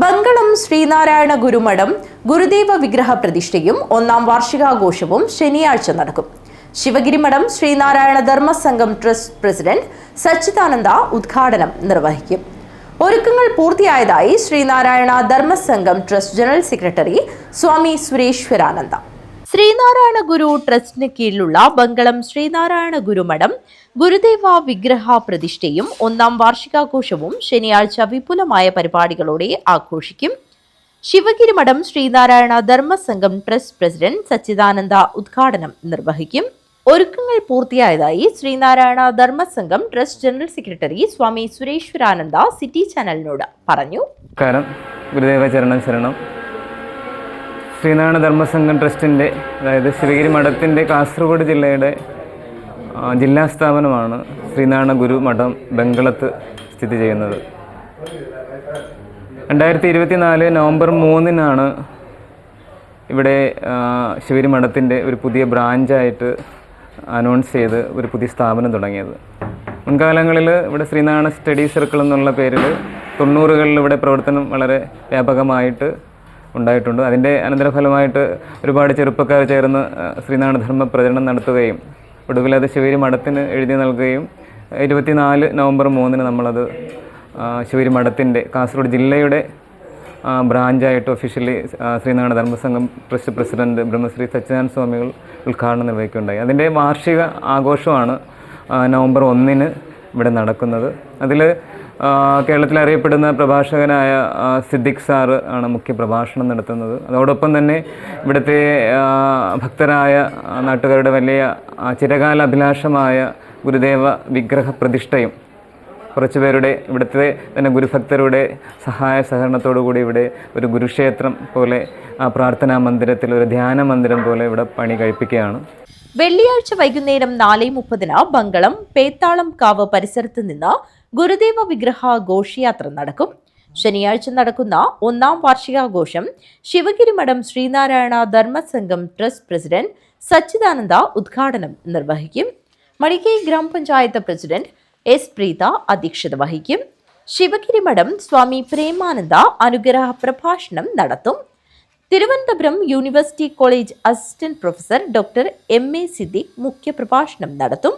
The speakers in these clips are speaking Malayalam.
ബംഗളം ശ്രീനാരായണ ഗുരുമഠം ഗുരുദേവ വിഗ്രഹ പ്രതിഷ്ഠയും ഒന്നാം വാർഷികാഘോഷവും ശനിയാഴ്ച നടക്കും. ശിവഗിരിമഠം ശ്രീനാരായണ ധർമ്മസംഘം ട്രസ്റ്റ് പ്രസിഡന്റ് സച്ചിദാനന്ദ ഉദ്ഘാടനം നിർവഹിക്കും. ഒരുക്കങ്ങൾ പൂർത്തിയായതായി Sreenarayana Dharmasangham trust general secretary Swami Sureshwarananda. Sreenarayana Guru ട്രസ്റ്റിന് കീഴിലുള്ള ബംഗളം ശ്രീനാരായണ ഗുരുമഠം ഗുരുദേവ വിഗ്രഹ പ്രതിഷ്ഠയും ഒന്നാം വാർഷികാഘോഷവും ശനിയാഴ്ച വിപുലമായ പരിപാടികളോടെ ആഘോഷിക്കും. ശിവഗിരി മഠം ശ്രീനാരായണ ധർമ്മസംഘം ട്രസ്റ്റ് പ്രസിഡന്റ് സച്ചിദാനന്ദ ഉദ്ഘാടനം നിർവഹിക്കും. ഒരുക്കങ്ങൾ പൂർത്തിയായതായി Sreenarayana Dharmasangham trust general secretary Swami Sureshwarananda city ചാനലിനോട് പറഞ്ഞു. ഗുരുദേവ ചരണം ശരണം. ശ്രീനാരായണ ധർമ്മസംഘം ട്രസ്റ്റിന്റെ അതായത് ശിവഗിരി മഠത്തിന്റെ കാസർഗോഡ് ജില്ലയുടെ ജില്ലാ സ്ഥാപനമാണ് ശ്രീനാരായണ ഗുരു മഠം ബംഗളത്ത് സ്ഥിതി ചെയ്യുന്നത്. രണ്ടായിരത്തി ഇരുപത്തി നാല് നവംബർ മൂന്നിനാണ് ഇവിടെ ശിവരി മഠത്തിന്റെ ഒരു പുതിയ ബ്രാഞ്ചായിട്ട് അനൗൺസ് ചെയ്ത് ഒരു പുതിയ സ്ഥാപനം തുടങ്ങിയത്. മുൻകാലങ്ങളിൽ ഇവിടെ ശ്രീനാരായണ സ്റ്റഡി സർക്കിൾ എന്നുള്ള പേരിൽ തൊണ്ണൂറുകളിൽ ഇവിടെ പ്രവർത്തനം വളരെ വ്യാപകമായിട്ട് ഉണ്ടായിട്ടുണ്ട്. അതിന്റെ അനന്തരഫലമായിട്ട് ഒരുപാട് ചെറുപ്പക്കാർ ചേർന്ന് ശ്രീനാരായണ ധർമ്മ പ്രചരണം നടത്തുകയും ഒടുവിൽ അത് ശിവരി മഠത്തിന് എഴുതി നൽകുകയും ഇരുപത്തിനാല് നവംബർ മൂന്നിന് നമ്മളത് ശിവരി മഠത്തിന്റെ കാസർഗോഡ് ജില്ലയുടെ ബ്രാഞ്ചായിട്ട് officially Sree Narayana Dharma Sangham trust president Brahmasree Sachidananda സ്വാമികൾ ഉദ്ഘാടനം നിർവഹിക്കുകയുണ്ടായി. അതിന്റെ വാർഷിക ആഘോഷമാണ് നവംബർ ഒന്നിന് ഇവിടെ നടക്കുന്നത്. അതിൽ കേരളത്തിൽ അറിയപ്പെടുന്ന പ്രഭാഷകനായ സിദ്ദിഖ് സാറ് ആണ് മുഖ്യ പ്രഭാഷണം നടത്തുന്നത്. അതോടൊപ്പം തന്നെ ഇവിടുത്തെ ഭക്തരായ നാട്ടുകാരുടെ വലിയ ചിരകാല അഭിലാഷമായ ഗുരുദേവ വിഗ്രഹ പ്രതിഷ്ഠയും കുറച്ച് പേരുടെ ഇവിടുത്തെ തന്നെ ഗുരുഭക്തരുടെ സഹായ സഹകരണത്തോടു കൂടി ഇവിടെ ഒരു ഗുരുക്ഷേത്രം പോലെ ആ പ്രാർത്ഥനാ മന്ദിരത്തിൽ ഒരു ധ്യാന മന്ദിരം പോലെ ഇവിടെ പണി കഴിപ്പിക്കുകയാണ്. വെള്ളിയാഴ്ച വൈകുന്നേരം നാല് മുപ്പതിന് ബംഗളം പേത്താളം കാവ് പരിസരത്ത് നിന്ന് ഗുരുദേവ വിഗ്രഹ ഘോഷയാത്ര നടക്കും. ശനിയാഴ്ച നടക്കുന്ന ഒന്നാം വാർഷികാഘോഷം ശിവഗിരി മഠം ശ്രീനാരായണ ധർമ്മസംഘം ട്രസ്റ്റ് പ്രസിഡന്റ് സച്ചിദാനന്ദ ഉദ്ഘാടനം നിർവഹിക്കും. മണിക്കൈ ഗ്രാമപഞ്ചായത്ത് പ്രസിഡന്റ് എസ് പ്രീത അധ്യക്ഷത വഹിക്കും. ശിവഗിരി മഠം സ്വാമി പ്രേമാനന്ദ അനുഗ്രഹ പ്രഭാഷണം നടത്തും. Thiruvananthapuram university college assistant professor doctor M A Siddique മുഖ്യപ്രഭാഷണം നടത്തും.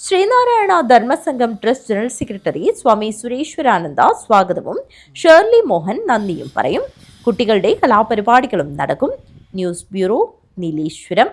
Sreenarayana Dharmasangham trust general secretary Swami Sureshwarananda സ്വാഗതവും. ഷേർലി മോഹൻ നന്ദിയും പറയും. കുട്ടികളുടെ കലാപരിപാടികളും നടക്കും. News bureau Nileshwaram.